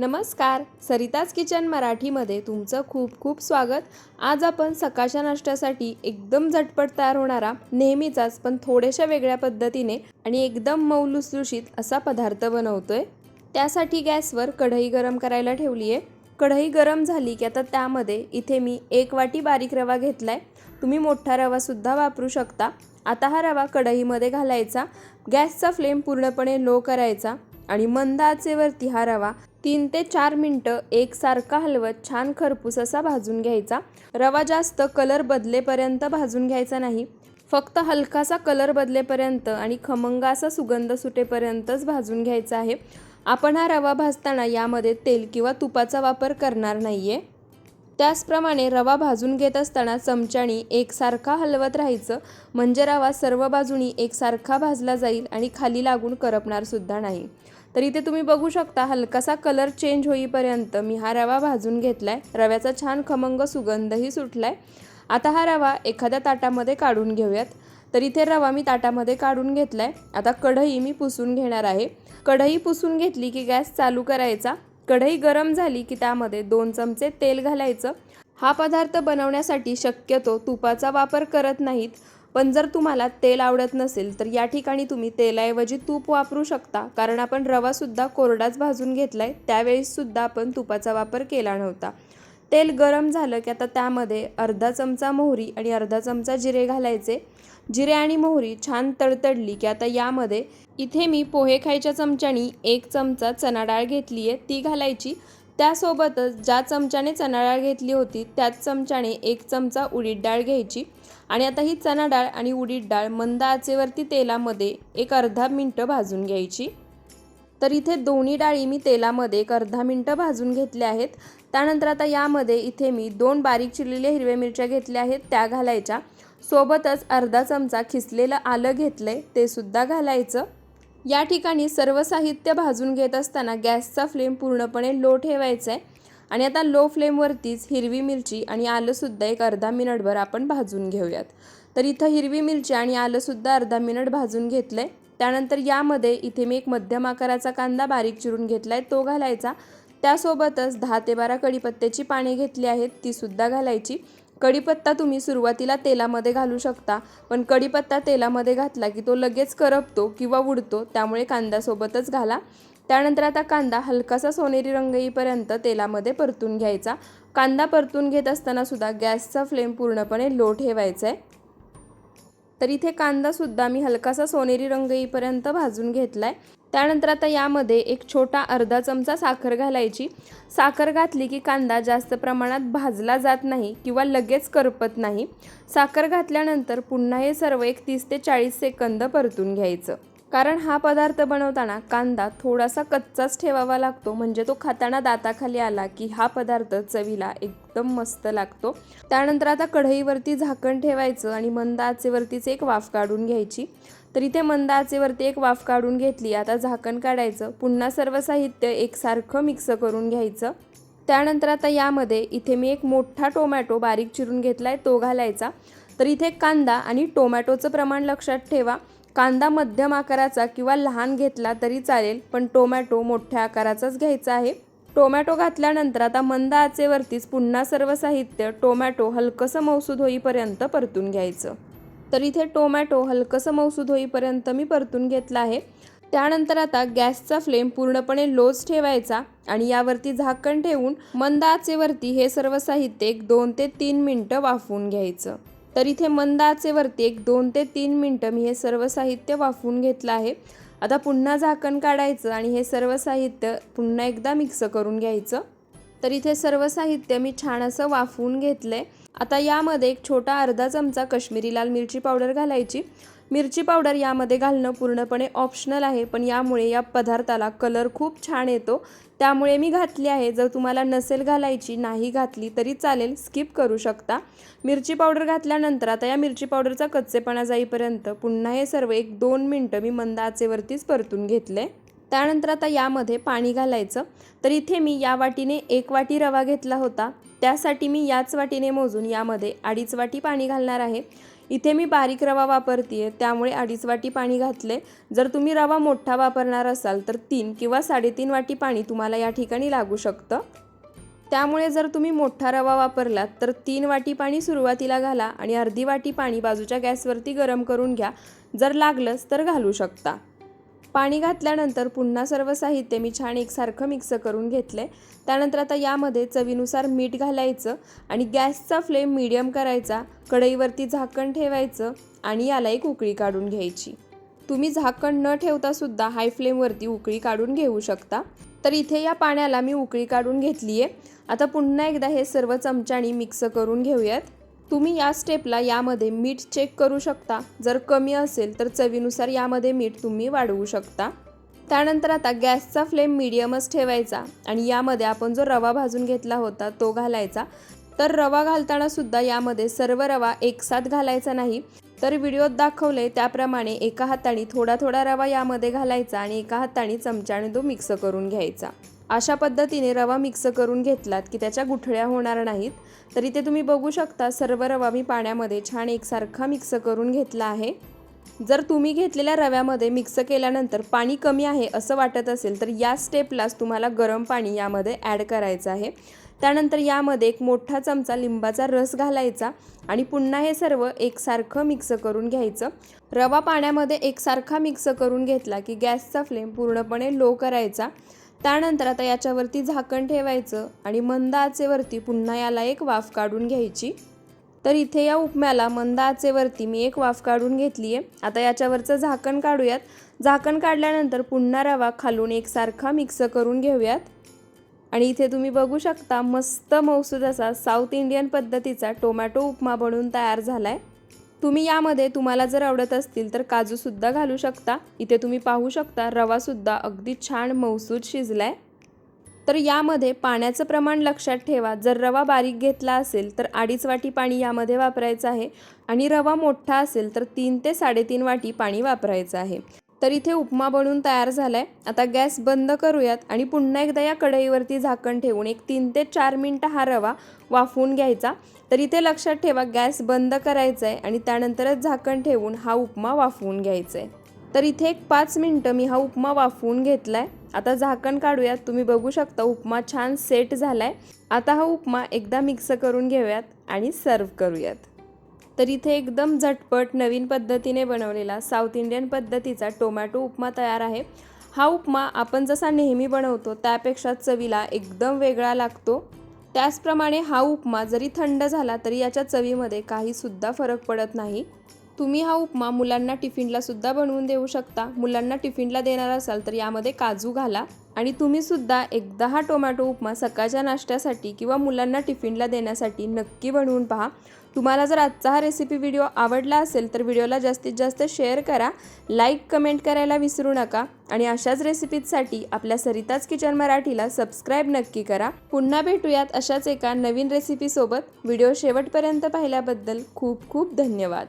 नमस्कार. सरिताज किचन मराठीमध्ये तुमचं खूप खूप स्वागत. आज आपण सकाळच्या नाश्त्यासाठी एकदम झटपट तयार होणारा नेहमीचाच पण थोड्याशा वेगळ्या पद्धतीने आणि एकदम मऊ लुसलुशीत असा पदार्थ बनवतोय. त्यासाठी गॅसवर कढई गरम करायला ठेवली आहे कढई गरम झाली की आता त्यामध्ये इथे मी एक वाटी बारीक रवा घेतलाय. तुम्ही मोठा रवासुद्धा वापरू शकता. आता हा रवा कढईमध्ये घालायचा. गॅसचा फ्लेम पूर्णपणे लो करायचा आणि मंद आचेवरती हा रवा तीन ते चार मिनटं एकसारखा हलवत छान खरपूस असा भाजून घ्यायचा. रवा जास्त कलर बदलेपर्यंत भाजून घ्यायचा नाही. फक्त हलकासा कलर बदलेपर्यंत आणि खमंग असा सुगंध सुटेपर्यंतच भाजून घ्यायचा आहे. आपण हा रवा भाजताना यामध्ये तेल किंवा तुपाचा वापर करणार नाही आहे त्याचप्रमाणे रवा भाजून घेत असताना चमच्यानी एकसारखा हलवत राहायचं. म्हणजे रवा सर्व बाजूनी एकसारखा भाजला जाईल आणि खाली लागून करपणारसुद्धा नाही. तर इथे तुम्ही बघू शकता हलकासा कलर चेंज होईपर्यंत मी हा रवा भाजून घेतलाय. रव्याचा छान खमंग सुगंधही सुटलाय. आता हा रवा एखाद्या ताटामध्ये काढून घेऊयात. तर इथे रवा मी ताटामध्ये काढून घेतलाय. आता कढई मी पुसून घेणार आहे. कढई पुसून घेतली की गॅस चालू करायचा. कढई गरम झाली की त्यामध्ये दोन चमचे तेल घालायचं. हा पदार्थ बनवण्यासाठी शक्यतो तुपाचा वापर करत नाहीत. पण जर तुम्हाला तेल आवडत नसेल तर या ठिकाणी तुम्ही तेलाऐवजी तूप वापरू शकता. कारण आपण रवासुद्धा कोरडाच भाजून घेतला आहे त्यावेळीसुद्धा आपण तुपाचा वापर केला नव्हता. तेल गरम झालं की आता त्यामध्ये अर्धा चमचा मोहरी आणि अर्धा चमचा जिरे घालायचे. जिरे आणि मोहरी छान तडतडली की आता यामध्ये इथे मी पोहे खायच्या चमच्यानी एक चमचा चणा डाळ घेतली आहे ती घालायची. त्यासोबतच ज्या चमच्याने चणा डाळ घेतली होती त्याच चमच्याने एक चमचा उडीद डाळ घ्यायची. आणि आता ही चणा डाळ आणि उडीद डाळ मंद आचेवरती तेलामध्ये एक अर्धा मिनटं भाजून घ्यायची. तर इथे दोन्ही डाळी मी तेलामध्ये एक अर्धा मिनटं भाजून घेतल्या आहेत. त्यानंतर आता यामध्ये इथे मी दोन बारीक चिरलेल्या हिरव्या मिरच्या घेतल्या आहेत त्या घालायच्या. सोबतच अर्धा चमचा खिसलेलं आलं घेतलं आहे ते सुद्धा घालायचं. या ठिकाणी सर्व साहित्य भाजून घेत असताना गॅसचा फ्लेम पूर्णपणे लो ठेवायचा आहे आणि आता लो फ्लेमवरतीच हिरवी मिरची आणि आलंसुद्धा एक अर्धा मिनिटभर आपण भाजून घेऊयात. तर इथं हिरवी मिरची आणि आलंसुद्धा अर्धा मिनिट भाजून घेतलं आहे त्यानंतर यामध्ये इथे मी एक मध्यम आकाराचा कांदा बारीक चिरून घेतला आहे तो घालायचा. त्यासोबतच दहा ते बारा कढीपत्त्याची पाने घेतली आहेत. तीसुद्धा घालायची. कढीपत्ता तुम्ही सुरुवातीला तेलामध्ये घालू शकता पण कढीपत्ता तेलामध्ये घातला की तो लगेच करपतो किंवा उडतो त्यामुळे कांद्यासोबतच घाला. त्यानंतर आता कांदा हलकासा सोनेरी रंग येईपर्यंत तेलामध्ये परतून घ्यायचा. कांदा परतून घेत असताना सुद्धा गॅसचा फ्लेम पूर्णपणे लो ठेवायचा आहे तर इथे कांदासुद्धा मी हलकासा सोनेरी रंग येईपर्यंत भाजून घेतला आहे त्यानंतर आता यामध्ये एक छोटा अर्धा चमचा साखर घालायची. साखर घातली की कांदा जास्त प्रमाणात भाजला जात नाही किंवा लगेच करपत नाही. साखर घातल्यानंतर पुन्हा हे सर्व एक तीस ते चाळीस सेकंद परतून घ्यायचं. कारण हा पदार्थ बनवताना कांदा थोडासा कच्चाच ठेवावा लागतो. म्हणजे तो खाताना दाताखाली आला की हा पदार्थ चवीला एकदम मस्त लागतो. त्यानंतर आता कढईवरती झाकण ठेवायचं आणि मंद आचेवरतीच एक वाफ काढून घ्यायची. तर इथे मंद आचेवरती एक वाफ काढून घेतली. आता झाकण काढायचं. पुन्हा सर्व साहित्य एकसारखं मिक्स करून घ्यायचं. त्यानंतर आता यामध्ये इथे मी एक मोठा टोमॅटो बारीक चिरून घेतला आहे तो घालायचा. तर इथे कांदा आणि टोमॅटोचं प्रमाण लक्षात ठेवा. कांदा मध्यम आकाराचा किंवा लहान घेतला तरी चालेल पण टोमॅटो मोठ्या आकाराचाच घ्यायचा आहे. टोमॅटो घातल्यानंतर आता मंद आचेवरतीच पुन्हा सर्व साहित्य टोमॅटो हलकंसं मौसूद होईपर्यंत परतून घ्यायचं. तर इथे टोमॅटो हलकंसं मौसूद होईपर्यंत मी परतून घेतला आहे. त्यानंतर आता गॅसचा फ्लेम पूर्णपणे लोज ठेवायचा आणि यावरती झाकण ठेवून मंद आचेवरती हे सर्व साहित्य एक दोन ते तीन मिनटं वाफवून घ्यायचं. तर इथे मंद आचेवरती एक दोन ते तीन मिनटं मी हे सर्व साहित्य वाफवून घेतलं आहे. आता पुन्हा झाकण काढायचं आणि हे सर्व साहित्य पुन्हा एकदा मिक्स करून घ्यायचं. तर इथे सर्व साहित्य मी छान असं वाफवून घेतलं आहे आता यामध्ये एक छोटा अर्धा चमचा कश्मीरी लाल मिरची पावडर घालायची. मिरची पावडर यामध्ये घालणं पूर्णपणे ऑप्शनल आहे पण यामुळे या पदार्थाला कलर खूप छान येतो. त्यामुळे मी घातली आहे. जर तुम्हाला नसेल घालायची नाही घातली तरी चालेल स्किप करू शकता. मिरची पावडर घातल्यानंतर आता या मिरची पावडरचा कच्चेपणा जाईपर्यंत पुन्हा हे सर्व एक दोन मिनटं मी मंद आचेवरतीच परतून घेतले. त्यानंतर आता यामध्ये पाणी घालायचं. तर इथे मी या वाटीने एक वाटी रवा घेतला होता. त्यासाठी मी याच वाटीने मोजून यामध्ये अडीच वाटी पाणी घालणार आहे. इथे मी बारीक रवा वापरते त्यामुळे अडीच वाटी पाणी घातले. जर तुम्ही रवा मोठा वापरणार असाल तर तीन किंवा साडेतीन वाटी पाणी तुम्हाला या ठिकाणी लागू शकतं. त्यामुळे जर तुम्ही मोठा रवा वापरलात तर तीन वाटी पाणी सुरुवातीला घाला आणि अर्धी वाटी पाणी बाजूच्या गॅसवरती गरम करून घ्या. जर लागलंच तर घालू शकता. पाणी घातल्यानंतर पुन्हा सर्व साहित्य मी छान एकसारखं मिक्स करून घेतलं आहे त्यानंतर आता यामध्ये चवीनुसार मीठ घालायचं आणि गॅसचा फ्लेम मीडियम करायचा कढईवरती झाकण ठेवायचं आणि याला एक उकळी काढून घ्यायची. तुम्ही झाकण न ठेवता सुद्धा हाय फ्लेमवरती उकळी काढून घेऊ शकता. तर इथे या पाण्याला मी उकळी काढून घेतली आहे आता पुन्हा एकदा हे सर्व चमच्यानी मिक्स करून घेऊयात. तुम्ही या स्टेपला यामध्ये मीठ चेक करू शकता. जर कमी असेल तर चवीनुसार यामध्ये मीठ तुम्ही वाढवू शकता. त्यानंतर आता गॅसचा फ्लेम मिडियमच ठेवायचा आणि यामध्ये आपण जो रवा भाजून घेतला होता तो घालायचा. तर रवा घालताना सुद्धा यामध्ये सर्व रवा एकसाथ घालायचा नाही. तर व्हिडिओत दाखवले त्याप्रमाणे एका हाताने थोडा थोडा रवा यामध्ये घालायचा आणि एका हाताने चमच्याने तो मिक्स करून घ्यायचा. अशा पद्धतीने रवा मिक्स करून घेतलात की त्याच्या गुठळ्या होणार नाहीत. तर इथे तुम्ही बघू शकता सर्व रवा मी पाण्यामध्ये छान एकसारखा मिक्स करून घेतला आहे. जर तुम्ही घेतलेल्या रव्यामध्ये मिक्स केल्यानंतर पाणी कमी आहे असं वाटत असेल तर या स्टेपलाच तुम्हाला गरम पाणी यामध्ये ॲड करायचं आहे. त्यानंतर यामध्ये एक मोठा चमचा लिंबाचा रस घालायचा आणि पुन्हा हे सर्व एकसारखं मिक्स करून घ्यायचं. रवा पाण्यामध्ये एकसारखा मिक्स करून घेतला की गॅसचा फ्लेम पूर्णपणे लो करायचा. त्यानंतर आता याच्यावरती झाकण ठेवायचं आणि मंद आचेवरती पुन्हा याला एक वाफ काढून घ्यायची. तर इथे या उपम्याला मंद आचेवरती मी एक वाफ काढून घेतली आहे आता याच्यावरचं झाकण काढूयात. झाकण काढल्यानंतर पुन्हा रवा खालून एकसारखा मिक्स करून घेऊयात. आणि इथे तुम्ही बघू शकता मस्त मौसूद असा साऊथ इंडियन पद्धतीचा टोमॅटो उपमा बनवून तयार झाला आहे तुम्ही यामध्ये तुम्हाला जर आवडत असतील तर काजूसुद्धा घालू शकता. इथे तुम्ही पाहू शकता रवासुद्धा अगदी छान मौसूद शिजला आहे तर यामध्ये पाण्याचं प्रमाण लक्षात ठेवा. जर रवा बारीक घेतला असेल तर अडीच वाटी पाणी यामध्ये वापरायचं आहे आणि रवा मोठा असेल तर तीन ते साडेतीन वाटी पाणी वापरायचं आहे. तर इथे उपमा बनून तयार झाला आहे आता गॅस बंद करूयात आणि पुन्हा एकदा या कढईवरती झाकण ठेवून एक तीन ते चार मिनटं हा रवा वाफवून घ्यायचा. तर इथे लक्षात ठेवा गॅस बंद करायचा आहे आणि त्यानंतरच झाकण ठेवून हा उपमा वाफवून घ्यायचा आहे तर इथे एक पाच मिनटं मी हा उपमा वाफवून घेतला आहे आता झाकण काढूयात. तुम्ही बघू शकता उपमा छान सेट झाला आहे आता हा उपमा एकदा मिक्स करून घेऊयात आणि सर्व करूयात. तर इथे एकदम झटपट नवीन पद्धतीने बनवलेला साऊथ इंडियन पद्धतीचा टोमॅटो उपमा तयार आहे. हा उपमा आपण जसा नेहमी बनवतो त्यापेक्षा चवीला एकदम वेगळा लागतो. त्याचप्रमाणे हा उपमा जरी थंड झाला तरी याच्या चवीमध्ये काहीसुद्धा फरक पडत नाही. तुम्ही हा उपमा मुलांना टिफिनलासुद्धा बनवून देऊ शकता. मुलांना टिफिनला देणार असाल तर यामध्ये काजू घाला. आणि तुम्ही सुद्धा एकदा हा टोमॅटो उपमा सकाळच्या नाश्त्यासाठी किंवा मुलांना टिफिनला देण्यासाठी नक्की बनवून पहा. तुम्हाला जर आजचा हा रेसिपी व्हिडिओ आवडला असेल तर व्हिडिओला जास्तीत जास्त शेअर करा. लाईक कमेंट करायला विसरू नका. आणि अशाच रेसिपीजसाठी आपल्या सरिताज किचन मराठीला सबस्क्राईब नक्की करा. पुन्हा भेटूयात अशाच एका नवीन रेसिपीसोबत व्हिडिओ शेवटपर्यंत पाहिल्याबद्दल खूप खूप धन्यवाद.